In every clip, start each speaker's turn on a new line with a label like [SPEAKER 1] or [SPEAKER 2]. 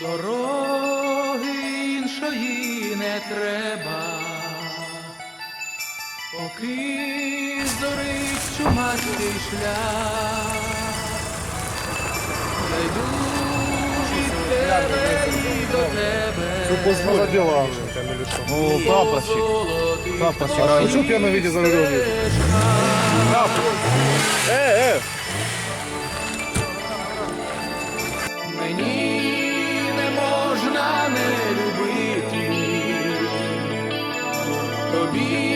[SPEAKER 1] Дороги іншої не треба, поки зорить чумастий шлях, зайду від тебе і до тебе.
[SPEAKER 2] Ну, прапорщик. Прапорщик.
[SPEAKER 3] А що п'яно віді за рулем?
[SPEAKER 4] Прапорщик.
[SPEAKER 3] be.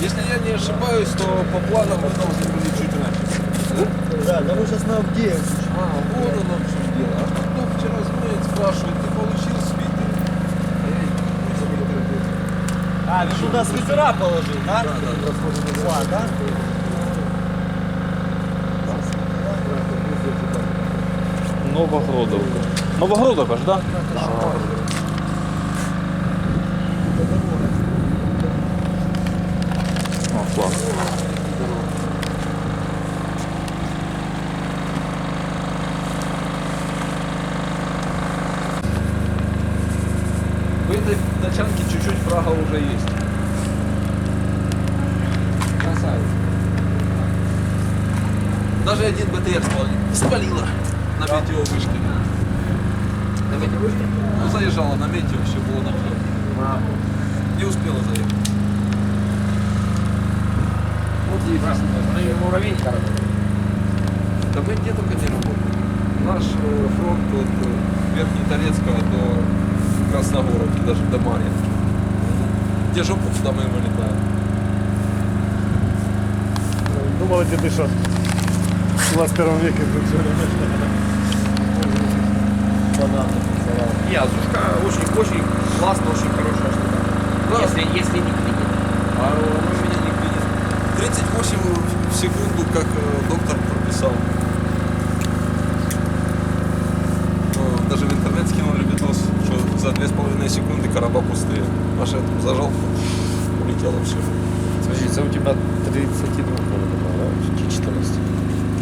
[SPEAKER 4] Если я не ошибаюсь, то по планам мы должны были чуть раньше.
[SPEAKER 2] Да, да мы сейчас на Авдеевку.
[SPEAKER 4] А, вот оно в чем дело. А кто вчера звонит, спрашивает, ты получил свитер? А.
[SPEAKER 2] А, ты туда свитера положил, да?
[SPEAKER 4] Да, да, да.
[SPEAKER 2] Да?
[SPEAKER 3] Новогродовка. Новогродовка ж, да? О, класс.
[SPEAKER 4] В этой тачанке чуть-чуть фрага уже есть. Красавец. Даже один БТР спалила, на метео вышке. На метео вышке? Ну, заезжала на метео, все было на. Не успела заехать.
[SPEAKER 5] Вот здесь, муравейника работает.
[SPEAKER 4] Да мы где только не работаем. Наш э, фронт от э, Верхнеторецкого до Красногоровки, даже до Марьинки. Где жопу, туда мы и вылетаем.
[SPEAKER 3] Думал, эти дышат. В 21 веке тут все.
[SPEAKER 5] Не, Азушка очень, очень классно, очень хорошая штука.
[SPEAKER 4] Да.
[SPEAKER 5] Если, если не клинит.
[SPEAKER 4] А в машине нигде нет. 38 в секунду, как э, доктор прописал. Ну, даже в интернет скинули видос, что за 2,5 секунды короба пустые. Маша там зажал, улетело все.
[SPEAKER 1] Смотри, це у тебя 32 наверное, да? Чи 14?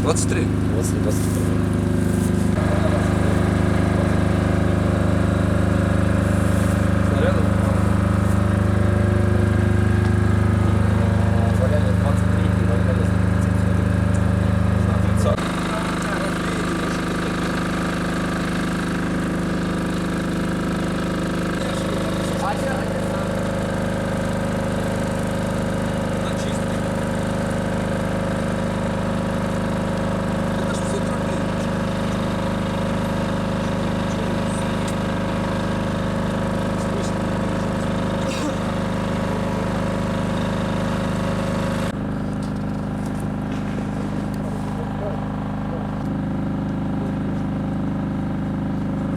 [SPEAKER 4] 23.
[SPEAKER 1] 20, 23.
[SPEAKER 4] Снарядов?
[SPEAKER 1] Валяли 23 и валяли 30.
[SPEAKER 4] 30. На чистый. Это ж все тропинки.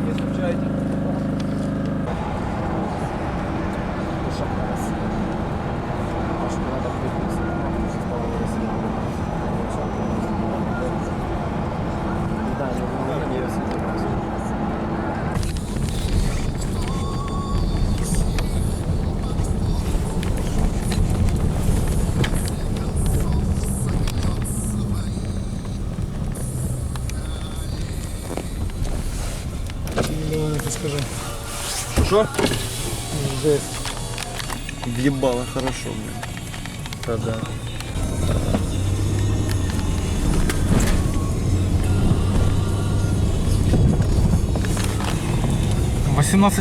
[SPEAKER 4] Не скучайте.
[SPEAKER 3] Давай, ты скажи.
[SPEAKER 2] Що?
[SPEAKER 3] Жесть.
[SPEAKER 2] Въебало хорошо, блин.
[SPEAKER 3] Да-да.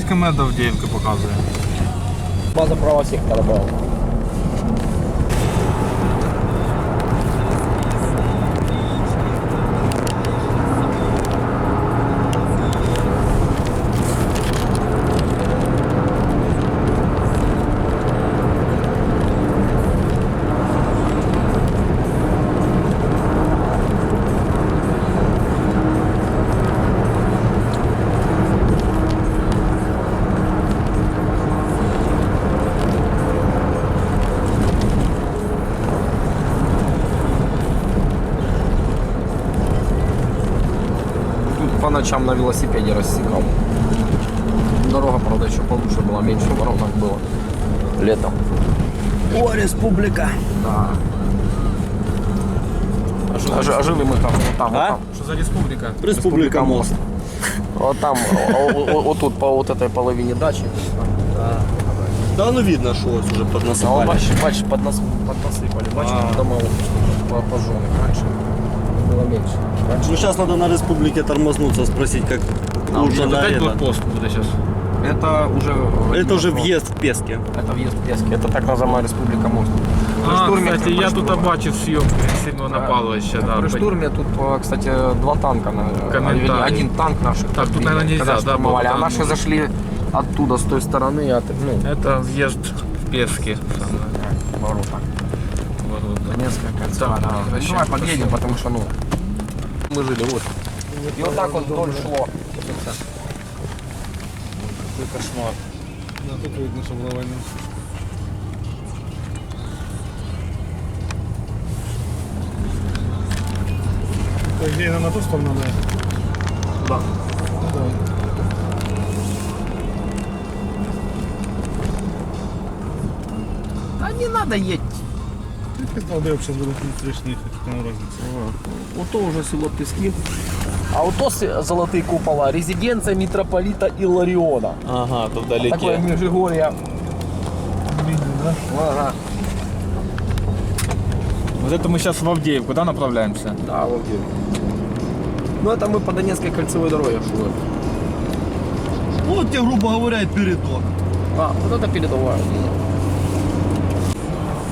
[SPEAKER 6] км до Авдіївки показує.
[SPEAKER 1] База права сектора была. Ночам на велосипеде рассекал. Дорога, правда, еще получше была, меньше воронок было. Летом.
[SPEAKER 2] О, республика.
[SPEAKER 1] Да. А, жи- а жили мы там, вот там,
[SPEAKER 2] А?
[SPEAKER 1] вот там.
[SPEAKER 6] Що за республіка?
[SPEAKER 2] Республика мост.
[SPEAKER 1] Вот там, о- вот тут, по вот этой половине дачи.
[SPEAKER 2] Да, ну видно, что уже
[SPEAKER 1] А вот
[SPEAKER 2] поднасыпали.
[SPEAKER 1] бачишь, бачишь, поднас, поднасыпали. Бачишь,
[SPEAKER 2] А.
[SPEAKER 1] дома вот по- пожженных. Раньше было меньше. Раньше
[SPEAKER 2] Ну сейчас надо на республике тормознуться, спросить, как
[SPEAKER 1] А,
[SPEAKER 2] уже
[SPEAKER 6] Тут
[SPEAKER 2] на
[SPEAKER 6] опять
[SPEAKER 2] это.
[SPEAKER 6] блокпост буде зараз.
[SPEAKER 1] Это уже...
[SPEAKER 2] Это уже въезд в Пески.
[SPEAKER 1] Это въезд в Пески. Это так называемая республика мост. При
[SPEAKER 6] А,
[SPEAKER 1] штурме-
[SPEAKER 6] кстати, я тут
[SPEAKER 1] штурме-
[SPEAKER 6] бачив зйомку сильного напалища. Да,
[SPEAKER 1] При штурме тут, э, кстати, два танка. на-
[SPEAKER 6] Комментарий.
[SPEAKER 1] Один танк наших.
[SPEAKER 6] Так, тут, наверное, нельзя, да, было,
[SPEAKER 1] а
[SPEAKER 6] да,
[SPEAKER 1] наши зашли оттуда, с той стороны. От, ну,
[SPEAKER 6] Это въезд в Пески.
[SPEAKER 1] ворота. Донецкая кольцо.
[SPEAKER 6] Да,
[SPEAKER 1] да.
[SPEAKER 6] да,
[SPEAKER 1] Ну, давай подъедем, потому что, ну, мы жили вот. И вот так вот вдоль шло.
[SPEAKER 3] Какой кошмар. Да, тут видно, что была война. По идее, нам на ту сторону надо.
[SPEAKER 1] Да.
[SPEAKER 3] Ну да.
[SPEAKER 1] А не надо едь.
[SPEAKER 3] Я сейчас буду встречный ехать, какая разница.
[SPEAKER 1] Вот то уже село Пески. А вот то с- золотые купола. Резиденция митрополита Илариона.
[SPEAKER 2] Ага, то
[SPEAKER 1] Такое
[SPEAKER 2] вдалеке.
[SPEAKER 1] Межигорье.
[SPEAKER 3] Видно, да?
[SPEAKER 1] Ага.
[SPEAKER 6] Вот это мы сейчас в Авдеевку, да, направляемся?
[SPEAKER 1] Да, вот где. Ну это мы по Донецкой кольцевой дороге шли.
[SPEAKER 2] Вот тебе, грубо говоря, и передок.
[SPEAKER 1] А, вот это передовая.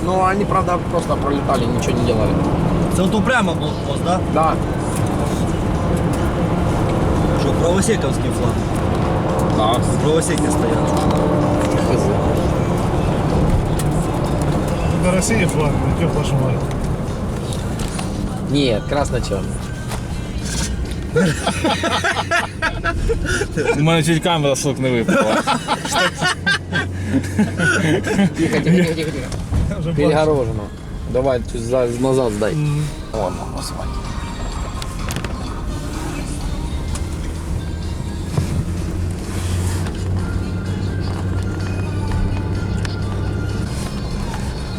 [SPEAKER 1] Ну, они, правда, просто пролетали, ничего не делали.
[SPEAKER 2] Це то прямо блокпост, да?
[SPEAKER 1] Да.
[SPEAKER 2] Что, правосековский флаг?
[SPEAKER 1] Да.
[SPEAKER 2] Правосеки стоят.
[SPEAKER 3] Это Россия флаг, ёб вашу мать.
[SPEAKER 1] Нет, красно-черный.
[SPEAKER 6] У мене чуть камера з рук не випала.
[SPEAKER 1] Тихо, тихо, тихо, тихо, тихо
[SPEAKER 7] Вже бачу.
[SPEAKER 1] Перегорожено. Давай тут за- назад сдай. Вон на асфальті.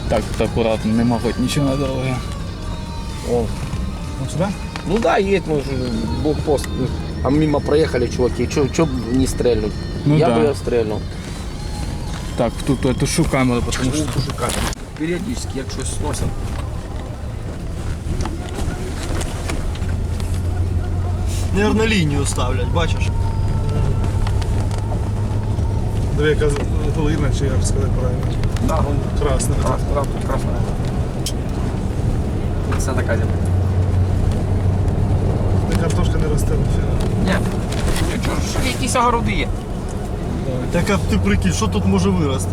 [SPEAKER 6] Так, тут акуратно, нема хоч нічого на дорогі.
[SPEAKER 1] Вон.
[SPEAKER 7] Ну, сюди?
[SPEAKER 1] Ну да, есть, может, блокпост. А мимо проехали чуваки, что не стрельнуть?
[SPEAKER 6] Ну
[SPEAKER 1] Я
[SPEAKER 6] да.
[SPEAKER 1] бы ее стрельнул.
[SPEAKER 6] Так, тут я тушу камеру, тому що.
[SPEAKER 1] Периодически, як щось сносять.
[SPEAKER 2] Наверно, лінію ставлять, бачиш?
[SPEAKER 7] Диви, яка глина, чи як сказати правильно.
[SPEAKER 1] Да, вон
[SPEAKER 7] Красна.
[SPEAKER 1] крас, крас, тут красная. Це така земля.
[SPEAKER 7] Та Картошка не росте.
[SPEAKER 1] Ні. Чого ж якісь огороди є?
[SPEAKER 2] Так а ти прикинь, що тут може вирости?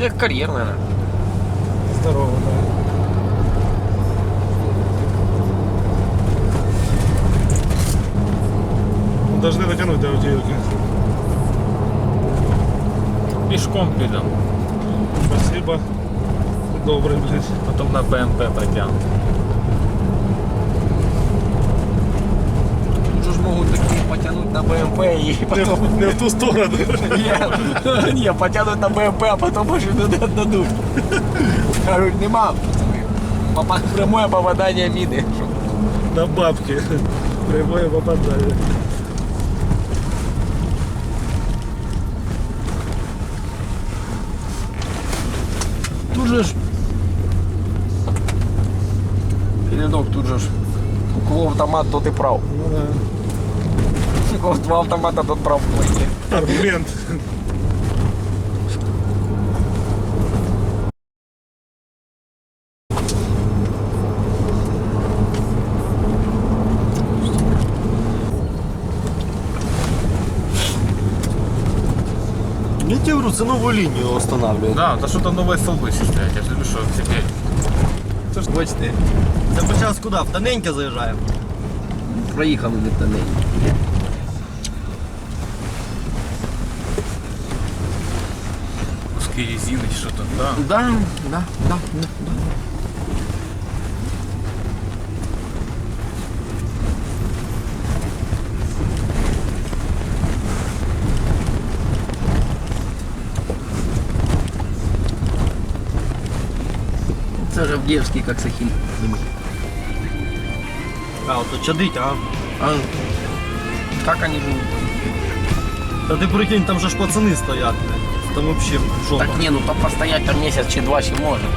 [SPEAKER 1] Це як кар'єр, наверное.
[SPEAKER 7] Здорово, так. Должны дотянуть до автівки.
[SPEAKER 6] Пішком підемо.
[SPEAKER 7] Спасибо. Добре, блядь.
[SPEAKER 6] Потім на БМП потягнемо.
[SPEAKER 1] на БМП і
[SPEAKER 7] Не,
[SPEAKER 1] потім...
[SPEAKER 7] в- не в ту сторону.
[SPEAKER 1] Ні, ні, потягнуть на БМП, а потім машину не дадуть. Кажуть, нема. Попа- Прямое попадання міни.
[SPEAKER 7] На бабки. Прямое попадание.
[SPEAKER 1] Тут же ж. Передок тут же ж. У кого автомат, тот і прав.
[SPEAKER 7] Ну да.
[SPEAKER 1] У кого два автомата, тот прав в войне.
[SPEAKER 7] Аргумент.
[SPEAKER 2] Я тебе говорю, це нову лінію встановлюють.
[SPEAKER 6] Да, та що там нові столби ще стоять, я ж люблю, що теперь.
[SPEAKER 2] Це ж бачите. Це по час куди? В тоненьке заїжджаємо.
[SPEAKER 1] Проїхали від тоней.
[SPEAKER 6] Куски резини, чи що там, да.
[SPEAKER 1] Да, да, да, да. да. Це ж Авдіївський як Сахіль.
[SPEAKER 2] А, от чадить, а?
[SPEAKER 1] А как они живут?
[SPEAKER 2] Та ти прикинь, там же ж пацани стоять. блядь. Там вообще жопа.
[SPEAKER 1] Так не, ну там постоять там месяц чи два ще можно.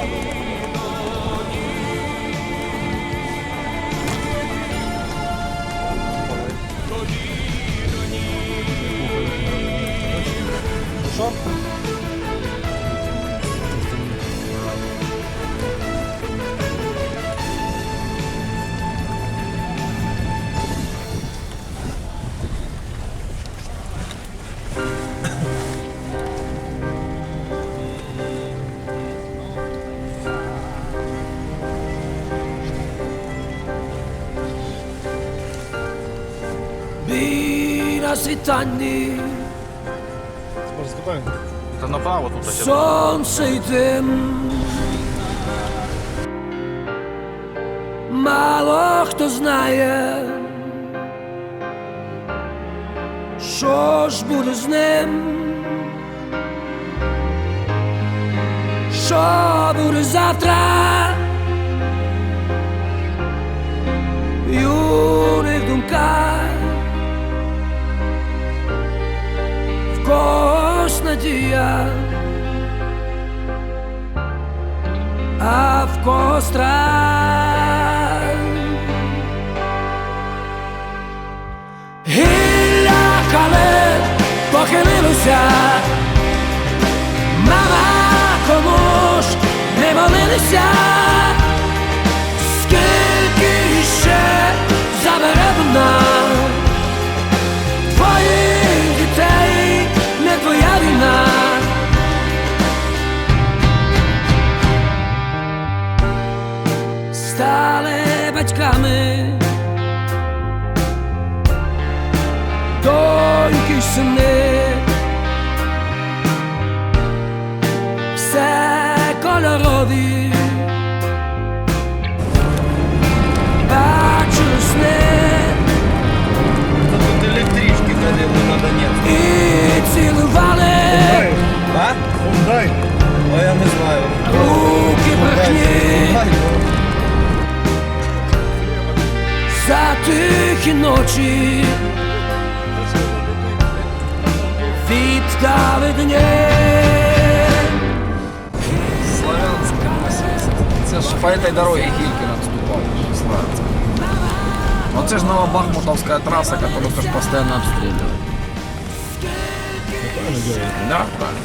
[SPEAKER 8] Тобі на світанні
[SPEAKER 3] Може, спитаємо?
[SPEAKER 2] Та направо тут ось.
[SPEAKER 8] сонце й дим. Мало хто знає, що ж буде з ним, що буде завтра. В юних думках когось надія, а в когось страх. Гілля кале похилилося, мама ж не молилися, Стали батьками, доньки й сини, все кольорові, бачу сни.
[SPEAKER 2] Тут електрички ходили на Донецьк.
[SPEAKER 8] І цілували
[SPEAKER 2] А?
[SPEAKER 3] Дай.
[SPEAKER 2] А я не знаю.
[SPEAKER 8] руки брехні за тихі ночі віддали дні.
[SPEAKER 1] Славянськ. Це ж по этой дороге Гількіна вступав. Славянськ. Оце ж Новобахмутовська трасса, которую тоже постоянно обстреливают. Да, правильно.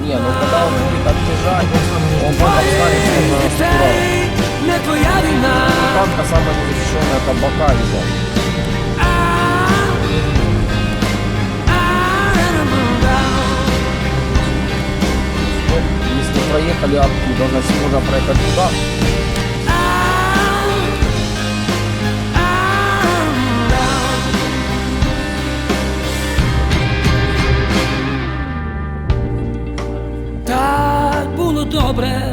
[SPEAKER 1] Не, ну когда он будет отбежать, он потом станет сильно наступать.
[SPEAKER 8] не твоя війна.
[SPEAKER 1] Танка самая незащищенная, это бока. Если проехали оттуда, значит можно проехать туда.
[SPEAKER 8] Так було добре.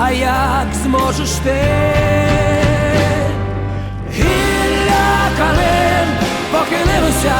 [SPEAKER 8] А як зможеш ти? Гілля калин похилилося,